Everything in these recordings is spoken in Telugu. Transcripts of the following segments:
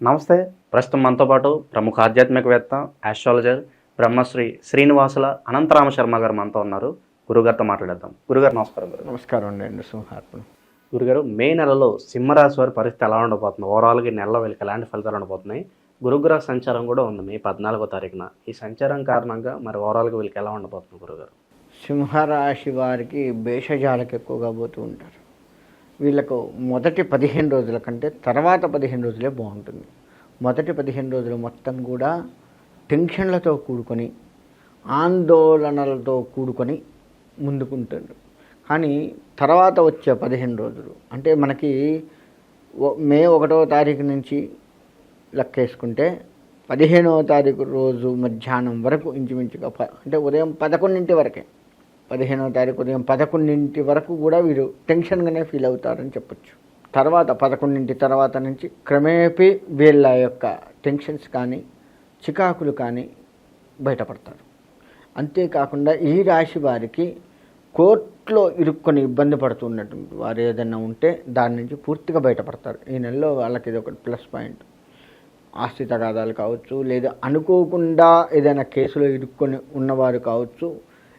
నమస్తే. ప్రస్తుతం మనతో పాటు ప్రముఖ ఆధ్యాత్మికవేత్త ఆస్ట్రాలజర్ బ్రహ్మశ్రీ శ్రీనివాసుల అనంతరామ శర్మ గారు మనతో ఉన్నారు. గురుగారితో మాట్లాడేద్దాం. గురుగారు నమస్కారం గురుగారు. నమస్కారం అండి నృసింహార్పణ గురుగారు మే నెలలో సింహరాశి వారి పరిస్థితి ఎలా ఉండబోతుంది? ఓవరాల్గా నెలలో వీళ్ళకి ఎలాంటి ఫలితాలు ఉండబోతున్నాయి? గురుగ్రహ సంచారం కూడా ఉంది మే పద్నాలుగో తారీఖున. ఈ సంచారం కారణంగా మరి ఓవరాల్గా వీళ్ళకి ఎలా ఉండబోతుంది గురుగారు? సింహరాశి వారికి భేషజాలకు ఎక్కువగా పోతూ ఉంటారు. వీళ్ళకు మొదటి పదిహేను రోజుల కంటే తర్వాత పదిహేను రోజులే బాగుంటుంది. మొదటి పదిహేను రోజులు మొత్తం కూడా టెన్షన్లతో కూడుకొని ఆందోళనలతో కూడుకొని ముందుకుంటాడు కానీ తర్వాత వచ్చే పదిహేను రోజులు అంటే మనకి మే ఒకటవ తారీఖు నుంచి లెక్కేసుకుంటే పదిహేనవ తారీఖు రోజు మధ్యాహ్నం వరకు ఇంచుమించుగా ప అంటే ఉదయం పదకొండింటి వరకే. పదిహేనో తారీఖు ఉదయం పదకొండింటి వరకు కూడా వీరు టెన్షన్గానే ఫీల్ అవుతారని చెప్పొచ్చు. తర్వాత పదకొండింటి తర్వాత నుంచి క్రమేపీ వీళ్ళ యొక్క టెన్షన్స్ కానీ చికాకులు కానీ బయటపడతారు. అంతేకాకుండా ఈ రాశి వారికి కోర్టులో ఇరుక్కొని ఇబ్బంది పడుతున్నటువంటి వారు ఏదైనా ఉంటే దాని నుంచి పూర్తిగా బయటపడతారు. ఈ నెలలో వాళ్ళకి ఇది ఒకటి ప్లస్ పాయింట్. ఆస్తి తగాదాలు కావచ్చు లేదా అనుకోకుండా ఏదైనా కేసులో ఇరుక్కొని ఉన్నవారు కావచ్చు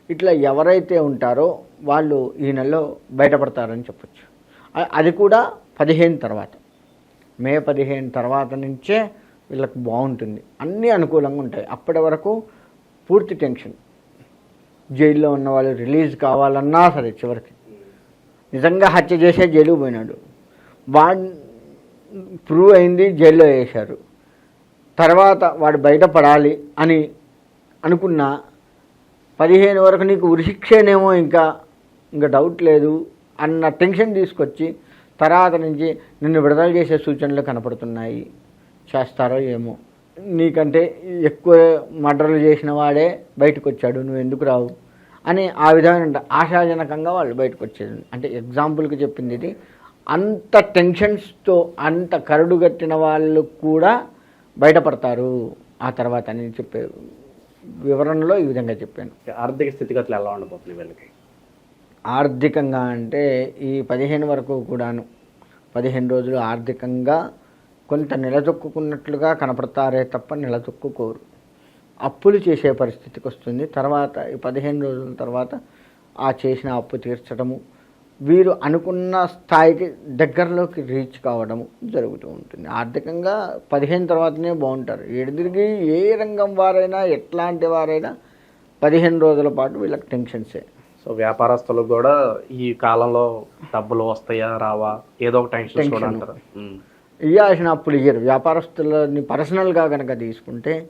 ఇట్లా ఎవరైతే ఉంటారో వాళ్ళు ఈ నెలలో బయటపడతారని చెప్పచ్చు. అది కూడా పదిహేను తర్వాత. మే పదిహేను తర్వాత నుంచే వీళ్ళకి బాగుంటుంది. అన్నీ అనుకూలంగా ఉంటాయి. అప్పటి వరకు పూర్తి టెన్షన్. జైల్లో ఉన్న వాళ్ళు రిలీజ్ కావాలన్నా సరే చివరికి. నిజంగా హత్య చేసే జైలుకు పోయినాడు. వాడు ప్రూవ్ అయింది జైల్లో వేశారు. తర్వాత వాడు బయటపడాలి అని అనుకున్న పదిహేను వరకు నీకు ఉరిశిక్షేనేమో ఇంకా ఇంకా డౌట్ లేదు అన్న టెన్షన్ తీసుకొచ్చి తర్వాత నుంచి నిన్ను విడుదల చేసే సూచనలు కనపడుతున్నాయి. చేస్తారో ఏమో. నీకంటే ఎక్కువ మర్డర్లు చేసిన వాడే బయటకు వచ్చాడు నువ్వు ఎందుకు రావు? అని ఆ విధమైన ఆశాజనకంగా వాళ్ళు బయటకు వచ్చేది అంటే ఎగ్జాంపుల్కి చెప్పింది ఇది. అంత టెన్షన్స్తో అంత కరడుగట్టిన వాళ్ళు కూడా బయటపడతారు. ఆ తర్వాత అని చెప్పే వివరణలో ఈ విధంగా చెప్పాను. ఆర్థిక స్థితిగతులు ఎలా ఉండబోతున్నాయి వీళ్ళకి? ఆర్థికంగా అంటే ఈ పదిహేను వరకు కూడాను పదిహేను రోజులు ఆర్థికంగా కొంత నిలదొక్కున్నట్లుగా కనపడతారే తప్ప నిలదొక్కుకోరు. అప్పులు చేసే పరిస్థితికి వస్తుంది. తర్వాత ఈ పదిహేను రోజుల తర్వాత ఆ చేసిన అప్పు తీర్చడము వీరు అనుకున్న స్థాయికి దగ్గరలోకి రీచ్ కావడము జరుగుతూ ఉంటుంది. ఆర్థికంగా పదిహేను తర్వాతనే బాగుంటారు. ఎడిదిరిగి ఏ రంగం వారైనా ఎట్లాంటి వారైనా పదిహేను రోజుల పాటు వీళ్ళకి టెన్షన్సే. సో వ్యాపారస్తులకు కూడా ఈ కాలంలో డబ్బులు వస్తాయా రావా ఏదో ఒక టెన్షన్ కూడా Tension. అంటారు. ఇవ్వాల్సిన అప్పులు ఇయ్యరు. వ్యాపారస్తులని పర్సనల్గా కనుక తీసుకుంటే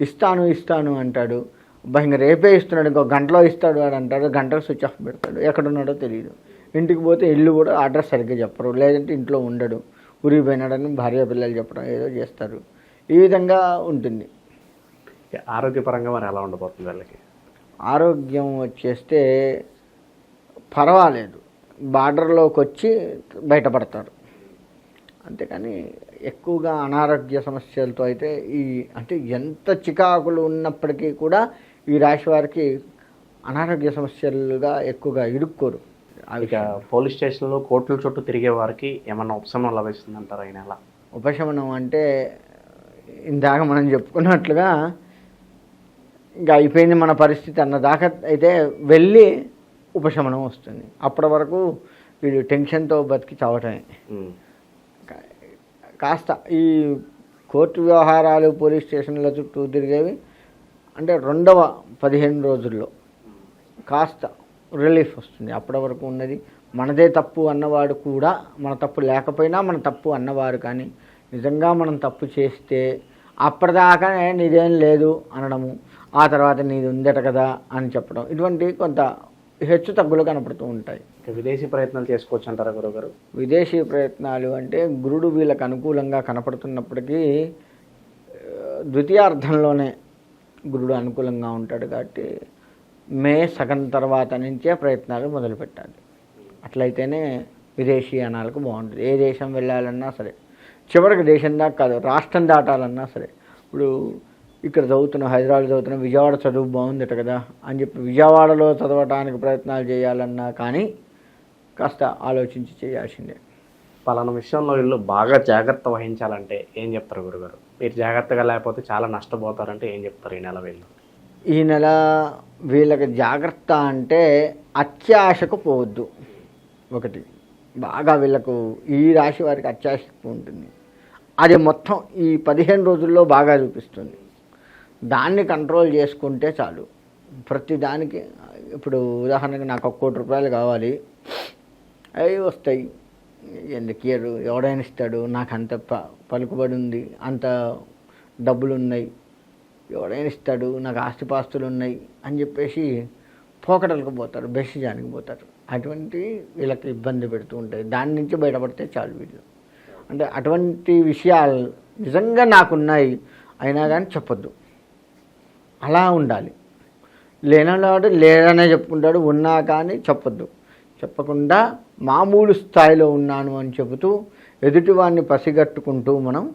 ఇస్తాను ఇస్తాను అంటాడు. అబ్బా ఇంక రేపే ఇస్తున్నాడు ఇంకో గంటలో ఇస్తాడు అని అంటాడు గంటకు స్విచ్ ఆఫ్ పెడతాడు. ఎక్కడున్నాడో తెలియదు ఇంటికి పోతే ఇల్లు కూడా అడ్రస్ సరిగ్గా చెప్పరు. లేదంటే ఇంట్లో ఉండడు. ఊరికి పోయినాడని భార్య పిల్లలు చెప్పడం ఏదో చేస్తారు. ఈ విధంగా ఉంటుంది. ఆరోగ్యపరంగా మరి ఎలా ఉండబోతుంది వీళ్ళకి? ఆరోగ్యం వచ్చేస్తే పర్వాలేదు. బార్డర్లోకి వచ్చి బయటపడతారు. అంతేకాని ఎక్కువగా అనారోగ్య సమస్యలతో అయితే ఈ అంటే ఎంత చికాకులు ఉన్నప్పటికీ కూడా ఈ రాశి వారికి అనారోగ్య సమస్యలుగా ఎక్కువగా ఇరుక్కోరు. ఆ ఇక పోలీస్ స్టేషన్లో కోర్టుల చుట్టూ తిరిగే వారికి ఏమన్నా ఉపశమనం లభిస్తుంది అంటారా ఈ నెల? ఉపశమనం అంటే ఇందాక మనం చెప్పుకున్నట్లుగా ఇంకా అయిపోయింది మన పరిస్థితి అన్న దాకా అయితే వెళ్ళి ఉపశమనం వస్తుంది. అప్పటి వరకు వీడు టెన్షన్తో బతికి చావటమే. కాస్త ఈ కోర్టు వ్యవహారాలు పోలీస్ స్టేషన్ల చుట్టూ తిరిగేవి అంటే రెండవ పదిహేను రోజుల్లో కాస్త రిలీఫ్ వస్తుంది. అప్పటి వరకు ఉన్నది. మనదే తప్పు అన్నవాడు కూడా మన తప్పు లేకపోయినా మన తప్పు అన్నవారు కానీ నిజంగా మనం తప్పు చేస్తే అప్పటిదాకా నీదేం లేదు అనడము ఆ తర్వాత నీది ఉందట కదా అని చెప్పడం. ఇటువంటి కొంత హెచ్చు తగ్గులు కనపడుతూ ఉంటాయి. విదేశీ ప్రయత్నాలు చేసుకోవచ్చు అంటారా గురుగారు విదేశీ ప్రయత్నాలు అంటే గురుడు వీళ్ళకి అనుకూలంగా కనపడుతున్నప్పటికీ ద్వితీయార్థంలోనే గురుడు అనుకూలంగా ఉంటాడు కాబట్టి మే సగం తర్వాత నుంచే ప్రయత్నాలు మొదలుపెట్టాలి. అట్లయితేనే విదేశీయానాలకు బాగుంటుంది. ఏ దేశం వెళ్ళాలన్నా సరే చివరికి దేశం దాకా కాదు రాష్ట్రం దాటాలన్నా సరే ఇప్పుడు ఇక్కడ చదువుతున్నాం హైదరాబాద్ చదువుతున్నాం విజయవాడ చదువు బాగుందిట కదా అని చెప్పి విజయవాడలో చదవటానికి ప్రయత్నాలు చేయాలన్నా కానీ కాస్త ఆలోచించి చేయాల్సిందే. పలానా విషయంలో వీళ్ళు బాగా జాగ్రత్త వహించాలంటే ఏం చెప్తారు గురుగారు? మీరు జాగ్రత్తగా లేకపోతే చాలా నష్టపోతారంటే ఏం చెప్తారు ఈ నెల వీళ్ళు? ఈ నెల వీళ్ళకి జాగ్రత్త అంటే అత్యాశకు పోవద్దు. ఒకటి బాగా వీళ్ళకు ఈ రాశి వారికి అత్యాశ ఉంటుంది. అది మొత్తం ఈ పదిహేను రోజుల్లో బాగా చూపిస్తుంది. దాన్ని కంట్రోల్ చేసుకుంటే చాలు. ప్రతి దానికి ఇప్పుడు ఉదాహరణకి నాకు ఒక కోటి రూపాయలు కావాలి. అవి వస్తాయి. ఎందుకు ఇయ్యరు ఎవడైనా ఇస్తాడు. నాకు అంత ప పలుకుబడి ఉంది. అంత డబ్బులు ఉన్నాయి ఎవడైనా ఇస్తాడు. నాకు ఆస్తిపాస్తులు ఉన్నాయి అని చెప్పేసి పోకడలకు పోతారు. బెస్టిజానికి పోతారు. అటువంటి వీళ్ళకి ఇబ్బంది పెడుతూ ఉంటాయి. దాని నుంచి బయటపడితే చాలు వీళ్ళు. అంటే అటువంటి విషయాలు నిజంగా నాకున్నాయి. అయినా కానీ చెప్పొద్దు. అలా ఉండాలి. లేనవాడు లేదనే చెప్పుకుంటాడు. ఉన్నా కానీ చెప్పొద్దు. చెప్పకుండా మామూలు స్థాయిలో ఉన్నాను అని చెబుతూ ఎదుటివాడిని పసిగట్టుకుంటూ మనం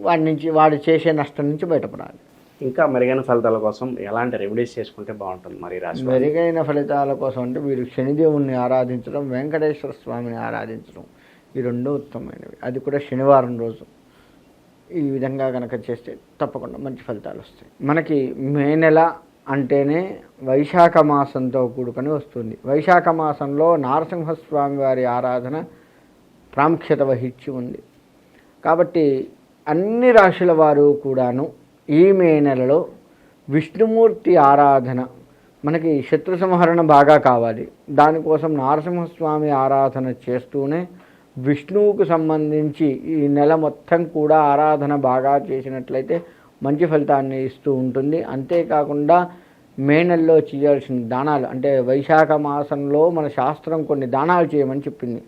వాడి నుంచి వాడు చేసే నష్టం నుంచి బయటపడాలి. ఇంకా మెరుగైన ఫలితాల కోసం ఎలాంటి రెమెడీస్ చేసుకుంటే బాగుంటుంది మరి రాశి? మెరుగైన ఫలితాల కోసం అంటే వీరు శనిదేవుణ్ణి ఆరాధించడం వెంకటేశ్వర స్వామిని ఆరాధించడం ఈ రెండు ఉత్తమమైనవి. అది కూడా శనివారం రోజు. ఈ విధంగా కనుక చేస్తే తప్పకుండా మంచి ఫలితాలు వస్తాయి. మనకి మే నెల అంటేనే వైశాఖ మాసంతో కూడుకొని వస్తుంది. వైశాఖ మాసంలో నారసింహస్వామి వారి ఆరాధన ప్రాముఖ్యత వహించి ఉంది. కాబట్టి అన్ని రాశుల వారు కూడాను ఈ మే నెలలో విష్ణుమూర్తి ఆరాధన మనకి శత్రు సంహరణ బాగా కావాలి. దానికోసం నారసింహస్వామి ఆరాధన చేస్తూనే విష్ణువుకు సంబంధించి ఈ నెల మొత్తం కూడా ఆరాధన బాగా చేసినట్లయితే మంచి ఫలితాన్ని ఇస్తూ ఉంటుంది. అంతేకాకుండా మే నెలలో చేయాల్సిన దానాలు అంటే వైశాఖ మాసంలో మన శాస్త్రం కొన్ని దానాలు చేయమని చెప్పింది.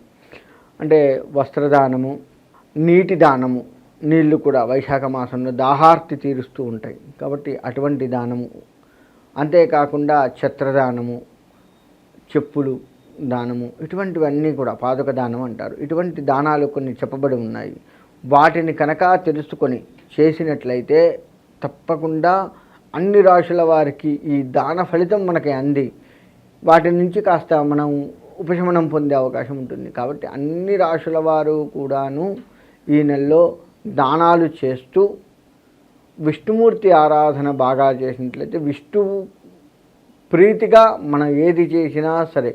అంటే వస్త్రదానము నీటి దానము నీళ్ళు కూడా వైశాఖ మాసంలో దాహార్తి తీరుస్తూ ఉంటాయి. కాబట్టి అటువంటి దానము. అంతేకాకుండా ఛత్రదానము చెప్పులు దానము ఇటువంటివన్నీ కూడా పాదక దానం అంటారు. ఇటువంటి దానాలు కొన్ని చెప్పబడి ఉన్నాయి. వాటిని కనుక తెలుసుకొని చేసినట్లయితే తప్పకుండా అన్ని రాశుల వారికి ఈ దాన ఫలితం మనకి అంది. వాటి నుంచి కాస్త మనం ఉపశమనం పొందే అవకాశం ఉంటుంది. కాబట్టి అన్ని రాశుల వారు కూడాను ఈ నెలలో దానాలు చేస్తూ విష్ణుమూర్తి ఆరాధన బాగా చేసినట్లయితే విష్ణువు ప్రీతిగా మనం ఏది చేసినా సరే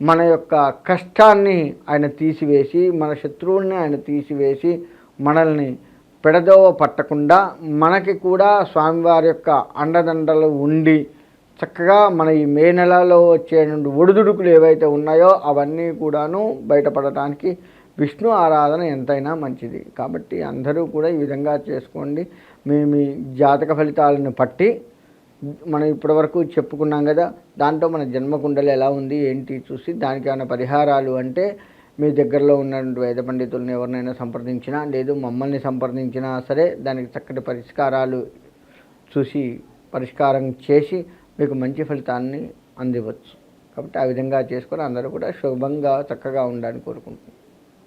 మన యొక్క కష్టాన్ని ఆయన తీసివేసి మన శత్రువుల్ని ఆయన తీసివేసి మనల్ని పెడదోవ పట్టకుండా మనకి కూడా స్వామివారి యొక్క అండదండలు ఉండి చక్కగా మన ఈ మే నెలలో వచ్చే నుండి ఒడిదుడుకులు ఏవైతే ఉన్నాయో అవన్నీ కూడాను బయటపడటానికి విష్ణు ఆరాధన ఎంతైనా మంచిది. కాబట్టి అందరూ కూడా ఈ విధంగా చేసుకోండి. మీ మీ జాతక ఫలితాలను పట్టి మనం ఇప్పటివరకు చెప్పుకున్నాం కదా దాంట్లో మన జన్మకుండలు ఎలా ఉంది ఏంటి చూసి దానికి ఏమైనా పరిహారాలు అంటే మీ దగ్గరలో ఉన్నటువంటి వేద పండితులను ఎవరినైనా సంప్రదించినా లేదు మమ్మల్ని సంప్రదించినా సరే దానికి చక్కటి పరిష్కారాలు చూసి పరిష్కారం చేసి మీకు మంచి ఫలితాన్ని అందివచ్చు కాబట్టి ఆ విధంగా చేసుకొని అందరూ కూడా శుభంగా చక్కగా ఉండాలని కోరుకుంటున్నాను